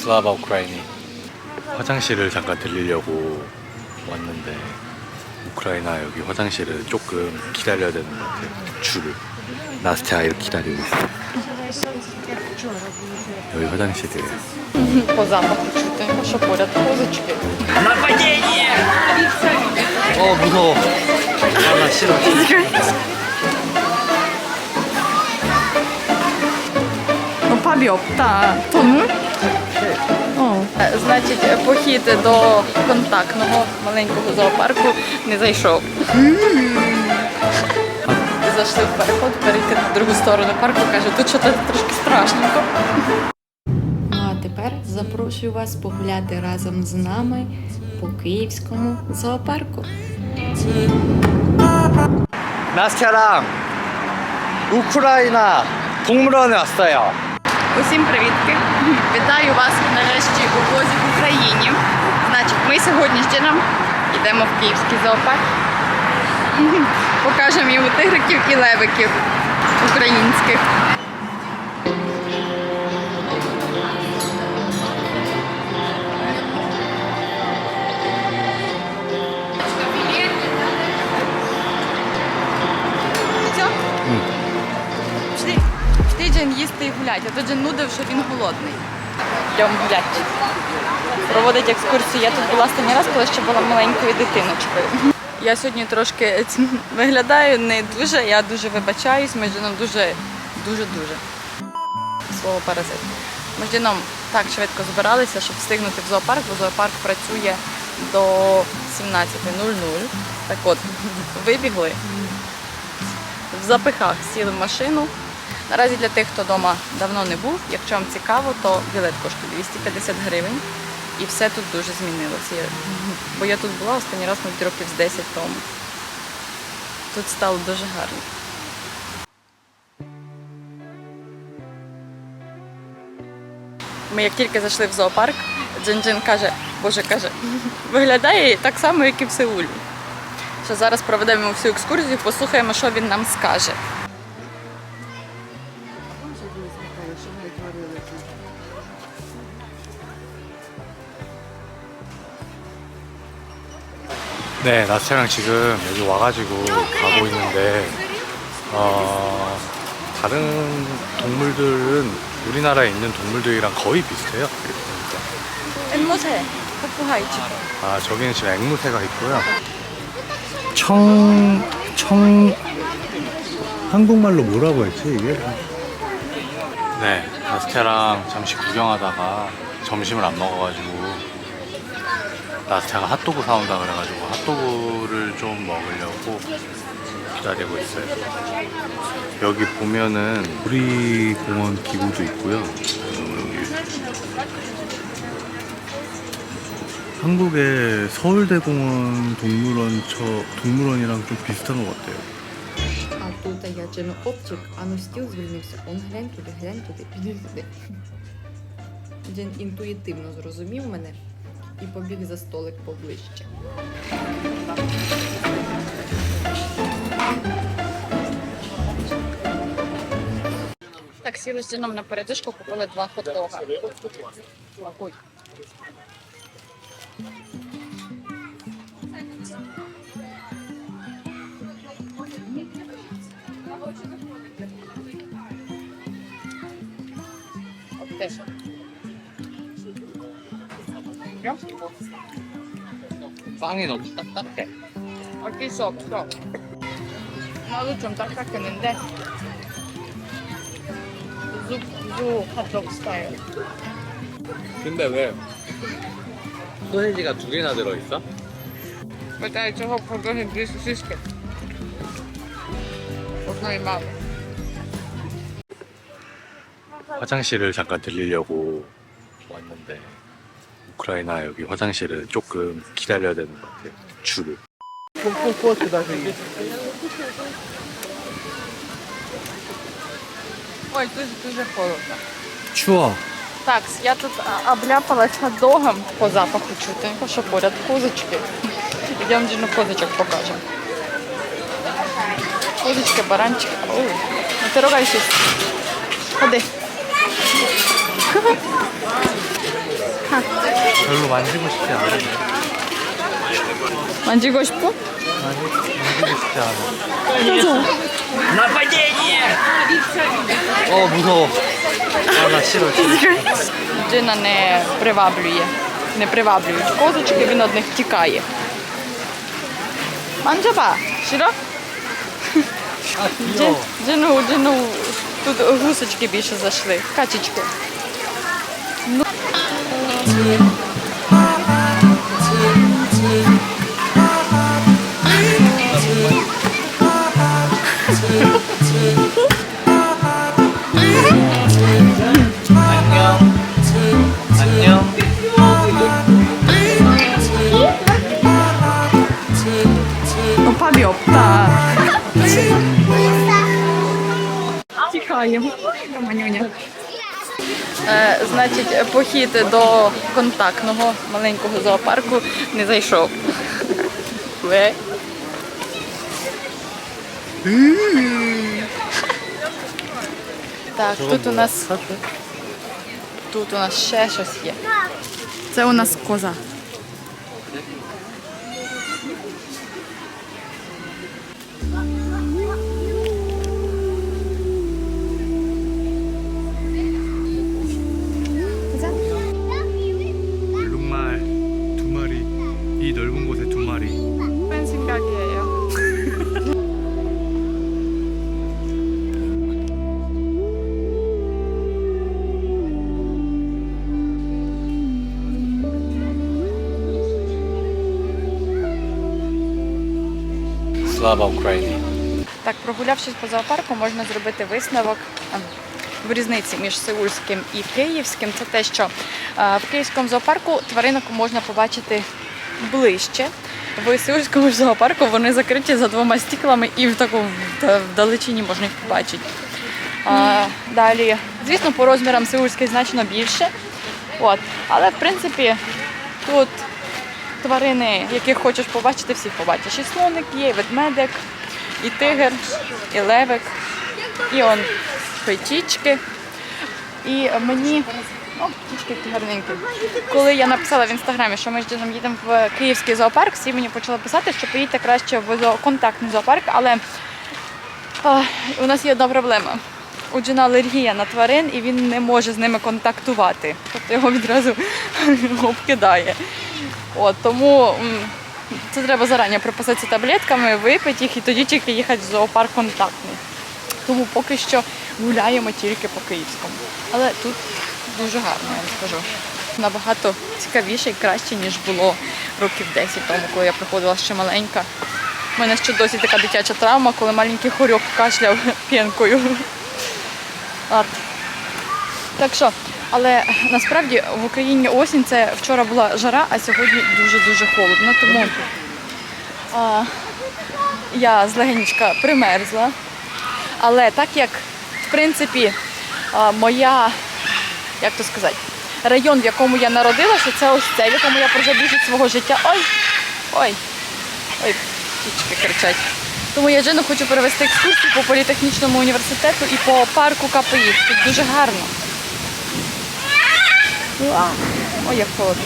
슬라바 우크라이니 화장실을 잠깐 들리려고 왔는데 우크라이나 여기 화장실은 조금 기다려야 되는 것 같아요 줄을 나스티아 이렇게 기다리고 있어요 여기 화장실이에요 По запаху чути, що поряд позички. 어 무서워 아나 싫어 Ну, пабі опта. Тому? О. Значить, похід до контактного маленького зоопарку не зайшов. Зайшли в переход, перейти на другу сторону парку, каже, тут щось трошки страшненько. Ну а тепер запрошую вас погуляти разом з нами по київському зоопарку. 나스티아랑 우크라이나 동물원에 왔어요 Усім привітки! Вітаю вас нарешті у блозі в Україні. Значить, ми сьогодні з Джином йдемо в Київський зоопарк. Покажемо йому тигриків і левиків українських. Їсти і гуляти, а то Джин нудив, що він голодний. Йдемо гуляти. Проводить екскурсію. Я тут була останній раз, коли ще була маленькою дитиночкою. Я сьогодні трошки виглядаю не дуже, я дуже вибачаюсь, ми з дуже, дуже, дуже. Слово паразит. Ми з так швидко збиралися, щоб встигнути в зоопарк, бо зоопарк працює до 17.00. Так от, вибігли, в запихах сіли в машину. Наразі для тих, хто вдома давно не був, якщо вам цікаво, то білет коштує 250 гривень. І все тут дуже змінилося. Бо я тут була останній раз, мабуть, років з 10 тому. Тут стало дуже гарно. Ми як тільки зайшли в зоопарк, Джин-Джин каже, боже каже, виглядає так само, як і в Сеулі. Що зараз проведемо всю екскурсію, послухаємо, що він нам скаже. 네, 나스티아랑 지금 여기 와가지고 가고 있는데 어, 다른 동물들은 우리나라에 있는 동물들이랑 거의 비슷해요. 이렇게 보니까. 앵무새, 포프하이치. 아, 저기는 지금 앵무새가 있고요. 청, 청, 한국말로 뭐라고 했지, 이게? 네, 나스티아랑 잠시 구경하다가 점심을 안 먹어가지고 나스티아가 핫도그 사온다 그래가지고 핫도그를 좀 먹으려고 기다리고 있어요. 여기 보면은 우리 공원 기구도 있고요. 여기 한국의 서울대공원 동물원 저 동물원이랑 좀 비슷한 것 같아요. А тут я Джину Оптик, а ну стіл звільнився. Он глянь туди, глянь туди, піди туди. Джин інтуїтивно зрозумів мене І побіг за столик поближче. Так, сіли з на передишку, купили два хот-дога. Ой. 야? 빵이 너무 딱딱해. 아낄 수 없어. 나도 좀 딱딱했는데 우수 핫도그 스타일. 근데 왜 소세지가 두 개나 들어있어? But I just hope for good 화장실을 잠깐 들리려고 왔는데 우크라이나 여기 화장실은 조금 기다려야 되는 것 같아요. 줄을. Ой, дуже дуже холодно. 추워. Так, я тут а, обляпалась хот-догом по запаху чути, що поряд козочки. Йдемо Джину козочок покажемо. Козочки, баранчики. Ой, не ти рогайся. Ходи. 별로 만지고 싶지 않아. 만지고 싶어? 아니, 만지고 싶지 않아. 어, 무서워. 아, 나 싫어. 진짜. Джина не приваблює. Не приваблюють козочки, він од них тікає. Манджаба, щиро? 아, Джин, 귀여워. джину, джину, тут гусочки більше зайшли, качечки. 안녕. 안녕. Ну, папі опта. Тікаємо. Манюня. Е, значить, похід до контактного маленького зоопарку не зайшов. Ви? Так, тут у нас тут у нас ще щось є. Це у нас коза. Слава Україні. Так, прогулявшись по зоопарку, можна зробити висновок в різниці між сеульським і київським. Це те, що в київському зоопарку тваринок можна побачити ближче. В сеульському зоопарку вони закриті за двома стіклами і в такому вдалечині можна їх побачити. А, далі, звісно, по розмірам сеульський значно більше. От. Але в принципі тут тварини, яких хочеш побачити, всіх побачиш. І слоник є, і ведмедик, і тигр, і левик, і он птічки. І мені. О, птічки гарненькі. Коли я написала в інстаграмі, що ми з Джином їдемо в київський зоопарк, всі мені почали писати, що поїдьте краще в контактний зоопарк, але а, у нас є одна проблема. У Джина алергія на тварин і він не може з ними контактувати. Тобто його відразу обкидає. От, тому це треба зарані приписатися таблетками, випити їх і тоді тільки їхати в зоопарк контактний. Тому поки що гуляємо тільки по київському. Але тут дуже гарно, я вам скажу. Набагато цікавіше і краще, ніж було років 10 тому, коли я приходила ще маленька. У мене ще досі така дитяча травма, коли маленький хорьок кашляв п'янкою. Так що, але насправді в Україні осінь це вчора була жара, а сьогодні дуже-дуже холодно. Тому а, я злегенечка примерзла. Але так як, в принципі, а, моя, як то сказати, район, в якому я народилася, це ось цей, в якому я більшість свого життя. Ой! Ой! Ой, птічки кричать. Тому я Джину хочу перевести екскурсію по політехнічному університету і по парку КПІ. Тут дуже гарно. Вау. Ой, як холодно.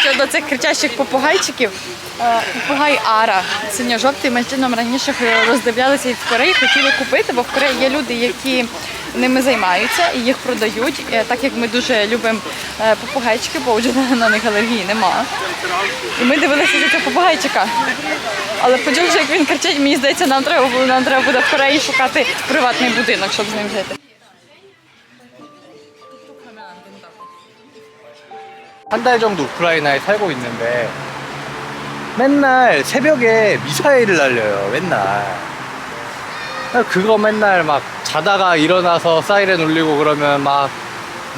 Щодо цих кричащих попугайчиків, е, попугай Ара, синьо-жовтий, ми з раніше роздивлялися і в Кореї, хотіли купити, бо в Кореї є люди, які ними займаються і їх продають. Е, Так як ми дуже любимо е, попугайчики, бо у Джина на них алергії нема. І ми дивилися за цього попугайчика. Але почувши, як він кричить, мені здається, нам треба було нам треба буде в Кореї шукати приватний будинок, щоб з ним жити. 한 달 정도 우크라이나에 살고 있는데 맨날 새벽에 미사일을 날려요 맨날 그거 맨날 막 자다가 일어나서 사이렌 울리고 그러면 막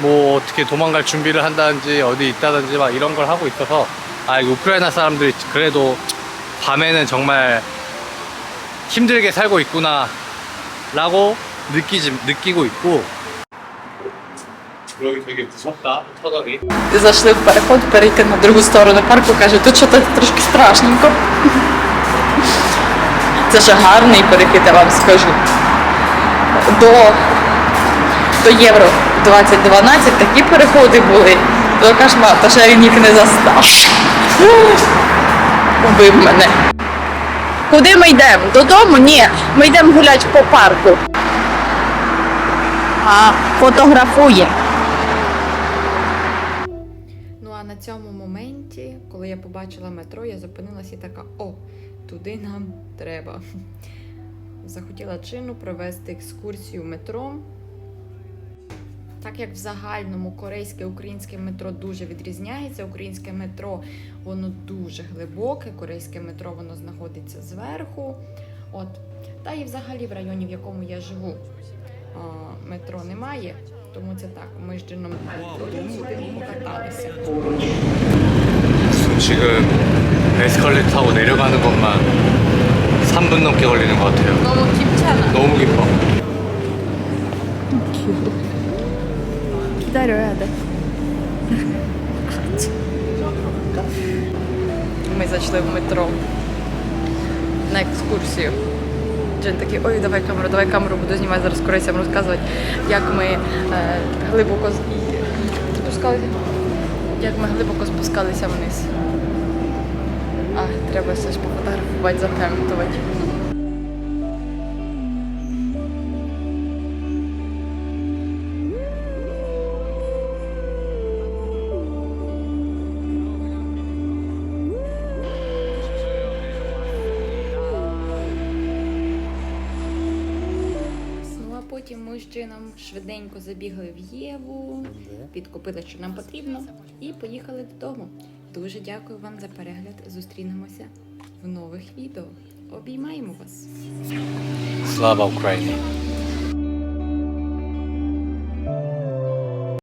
뭐 어떻게 도망갈 준비를 한다든지 어디 있다든지 막 이런 걸 하고 있어서 아 이거 우크라이나 사람들이 그래도 밤에는 정말 힘들게 살고 있구나 라고 느끼지, 느끼고 있고 여기 되게 무섭다 터널이 Зайшли в переход перейти на другу сторону парку, каже, тут що трошки страшненько. Це ще гарний перехід, я вам скажу. До 100 євро 2012 такі переходи були. То кошмар, та ще він їх не застав. Убив мене. Куди ми йдемо? Додому? Ні. Ми йдемо гуляти по парку. А, фотографує. Ну а на цьому моменті, коли я побачила метро, я зупинилася і така: о, туди нам треба Захотіла чину провести екскурсію метро. Так як в загальному корейське українське метро дуже відрізняється, українське метро воно дуже глибоке, корейське метро воно знаходиться зверху. От. Та і взагалі в районі, в якому я живу, а, метро немає. Тому це так. Ми з Джином сюди покаталися. 지금 에스컬레이터 타고 내려가는 것만 3분 넘게 걸리는 것 같아요. 너무 깊잖아. 너무 깊어. 기다려야 돼. Ми зайшли в метро на екскурсію. Джин такий, ой, давай камеру, давай камеру, буду знімати зараз корейцям розказувати, як ми е, глибоко з- і- спускалися. Як ми глибоко спускалися вниз. А, треба все ж пофотографувати, запам'ятувати. Ну а потім ми з Джином швиденько забігли в Єву, підкупили, що нам потрібно, і поїхали додому. Дуже дякую вам за перегляд. Зустрінемося в нових відео. Обіймаємо вас! Слава Україні!